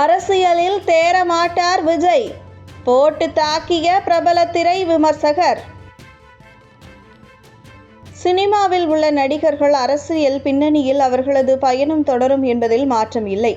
அரசியலில் தேரமாட்டார் விஜய். போட்டு தாக்கிய பிரபல திரை விமர்சகர். சினிமாவில் உள்ள நடிகர்கள் அரசியல் பின்னணியில் அவர்களது பயணம் தொடரும் என்பதில் மாற்றம் இல்லை.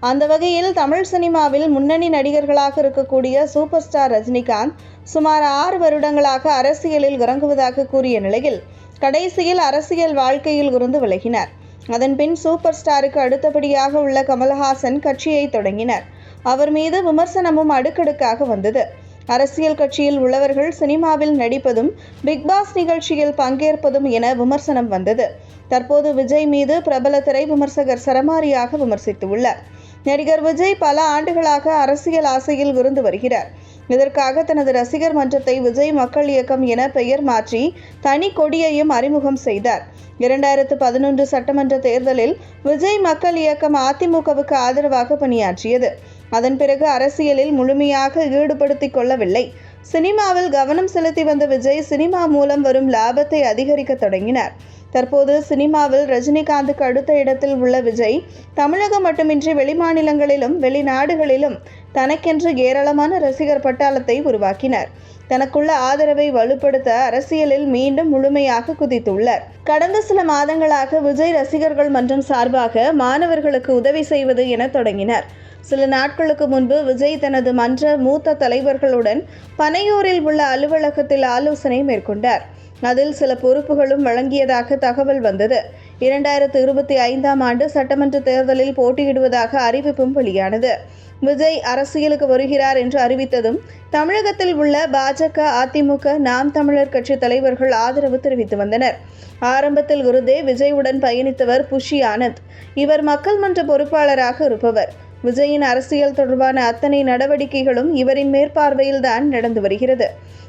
அந்த வகையில் தமிழ் சினிமாவில் முன்னணி நடிகர்களாக இருக்கக்கூடிய சூப்பர் ஸ்டார் ரஜினிகாந்த் சுமார் ஆறு வருடங்களாக அரசியலில் இறங்குவதாக கூறிய நிலையில் கடைசியில் அரசியல் வாழ்க்கையில் இருந்து விலகினார். அதன்பின் சூப்பர் ஸ்டாருக்கு அடுத்தபடியாக உள்ள கமல்ஹாசன் கட்சியை தொடங்கினார். அவர் மீது விமர்சனமும் அடுக்கடுக்காக வந்தது. அரசியல் கட்சியில் உள்ளவர்கள் சினிமாவில் நடிப்பதும் பிக்பாஸ் நிகழ்ச்சியில் பங்கேற்பதும் என விமர்சனம் வந்தது. தற்போது விஜய் மீது பிரபல திரை விமர்சகர் சரமாரியாக விமர்சித்துள்ளார். நடிகர் விஜய் பல ஆண்டுகளாக அரசியல் ஆசையில் இருந்து வருகிறார். இதற்காக தனது ரசிகர் மன்றத்தை விஜய் மக்கள் இயக்கம் என பெயர் மாற்றி தனி கொடியையும் அறிமுகம் செய்தார். இரண்டாயிரத்து பதினொன்று சட்டமன்ற தேர்தலில் விஜய் மக்கள் இயக்கம் அதிமுகவுக்கு ஆதரவாக பணியாற்றியது. அதன் பிறகு அரசியலில் முழுமையாக ஈடுபடுத்திக் கொள்ளவில்லை. சினிமாவில் கவனம் செலுத்தி வந்த விஜய் சினிமா மூலம் வரும் லாபத்தை அதிகரிக்க தொடங்கினார். தற்போது சினிமாவில் ரஜினிகாந்துக்கு அடுத்த இடத்தில் உள்ள விஜய் தமிழகம் மட்டுமின்றி வெளிமாநிலங்களிலும் வெளிநாடுகளிலும் தனக்கென்று ஏராளமான ரசிகர் பட்டாளத்தை உருவாக்கினார். தனக்குள்ள ஆதரவை வலுப்படுத்த அரசியலில் மீண்டும் முழுமையாக குதித்துள்ளார். கடந்த சில மாதங்களாக விஜய் ரசிகர்கள் மன்றம் சார்பாக மாணவர்களுக்கு உதவி செய்வது என தொடங்கினார். சில நாட்களுக்கு முன்பு விஜய் தனது மன்ற மூத்த தலைவர்களுடன் பனையூரில் உள்ள அலுவலகத்தில் ஆலோசனை மேற்கொண்டார். அதில் சில பொறுப்புகளும் வழங்கியதாக தகவல் வந்தது. இரண்டாயிரத்து இருபத்தி ஐந்தாம் ஆண்டு சட்டமன்ற தேர்தலில் போட்டியிடுவதாக அறிவிப்பும் வெளியானது. விஜய் அரசியலுக்கு வருகிறார் என்று அறிவித்ததும் தமிழகத்தில் உள்ள பாஜக அதிமுக நாம் தமிழர் கட்சி தலைவர்கள் ஆதரவு தெரிவித்து வந்தனர். ஆரம்பத்தில் இருந்தே விஜயுடன் பயணித்தவர் புஷி ஆனந்த். இவர் மக்கள் மன்ற பொறுப்பாளராக இருப்பவர். விஜயின் அரசியல் தொடர்பான அத்தனை நடவடிக்கைகளும் இவரின் மேற்பார்வையில்தான் நடந்து வருகிறது.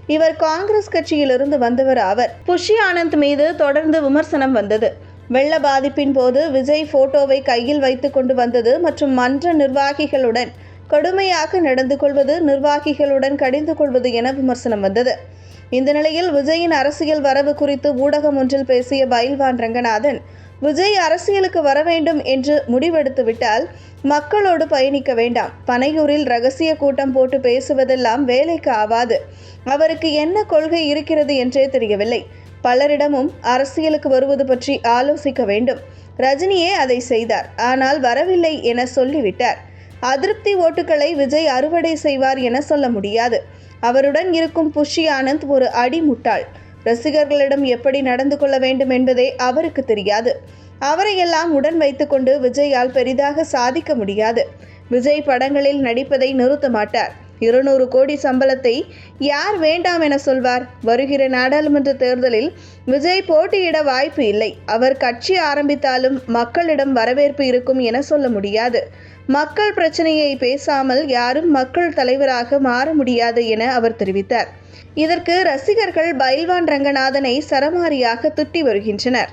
இவர் காங்கிரஸ் கட்சியிலிருந்து வந்தவர் ஆவர் புஷி ஆனந்த் மீது தொடர்ந்து விமர்சனம் வந்தது. வெள்ள பாதிப்பின் போது விஜய் போட்டோவை கையில் வைத்து கொண்டு வந்தது மற்றும் மன்ற நிர்வாகிகளுடன் கடுமையாக நடந்து கொள்வது நிர்வாகிகளுடன் கடிந்து கொள்வது என விமர்சனம் வந்தது. இந்த நிலையில் விஜயின் அரசியல் வரவு குறித்து ஊடகம் ஒன்றில் பேசிய பயில்வான் ரங்கநாதன் விஜய் அரசியலுக்கு வர வேண்டும் என்று முடிவெடுத்துவிட்டால் மக்களோடு பயணிக்க வேண்டாம். பனையூரில் ரகசிய கூட்டம் போட்டு பேசுவதெல்லாம் வேலைக்கு ஆவாது. அவருக்கு என்ன கொள்கை இருக்கிறது என்றே தெரியவில்லை. பலரிடமும் அரசியலுக்கு வருவது பற்றி ஆலோசிக்க வேண்டும். ரஜினியே அதை செய்தார். ஆனால் வரவில்லை என சொல்லிவிட்டார். அதிருப்தி ஓட்டுகளை விஜய் அறுவடை செய்வார் என சொல்ல முடியாது. அவருடன் இருக்கும் புஷி ஆனந்த் ஒரு அடிமுட்டாள். ரசிகர்களிடம் எப்படி நடந்து கொள்ள வேண்டும் என்பதே அவருக்கு தெரியாது. அவரையெல்லாம் உடன் வைத்துக்கொண்டு விஜயால் பெரிதாக சாதிக்க முடியாது. விஜய் படங்களில் நடிப்பதை நிறுத்த மாட்டார் இருநூறு கோடி சம்பளத்தை யார் வேண்டாம் என சொல்வார். வருகிற நாடாளுமன்ற தேர்தலில் விஜய் போட்டியிட வாய்ப்பு இல்லை. அவர் கட்சி ஆரம்பித்தாலும் மக்களிடம் வரவேற்பு இருக்கும் என சொல்ல முடியாது. மக்கள் பிரச்சனையை பேசாமல் யாரும் மக்கள் தலைவராக மாற முடியாது என அவர் தெரிவித்தார். இதற்கு ரசிகர்கள் பைல்வான் ரங்கநாதனை சரமாரியாக துட்டி வருகின்றனர்.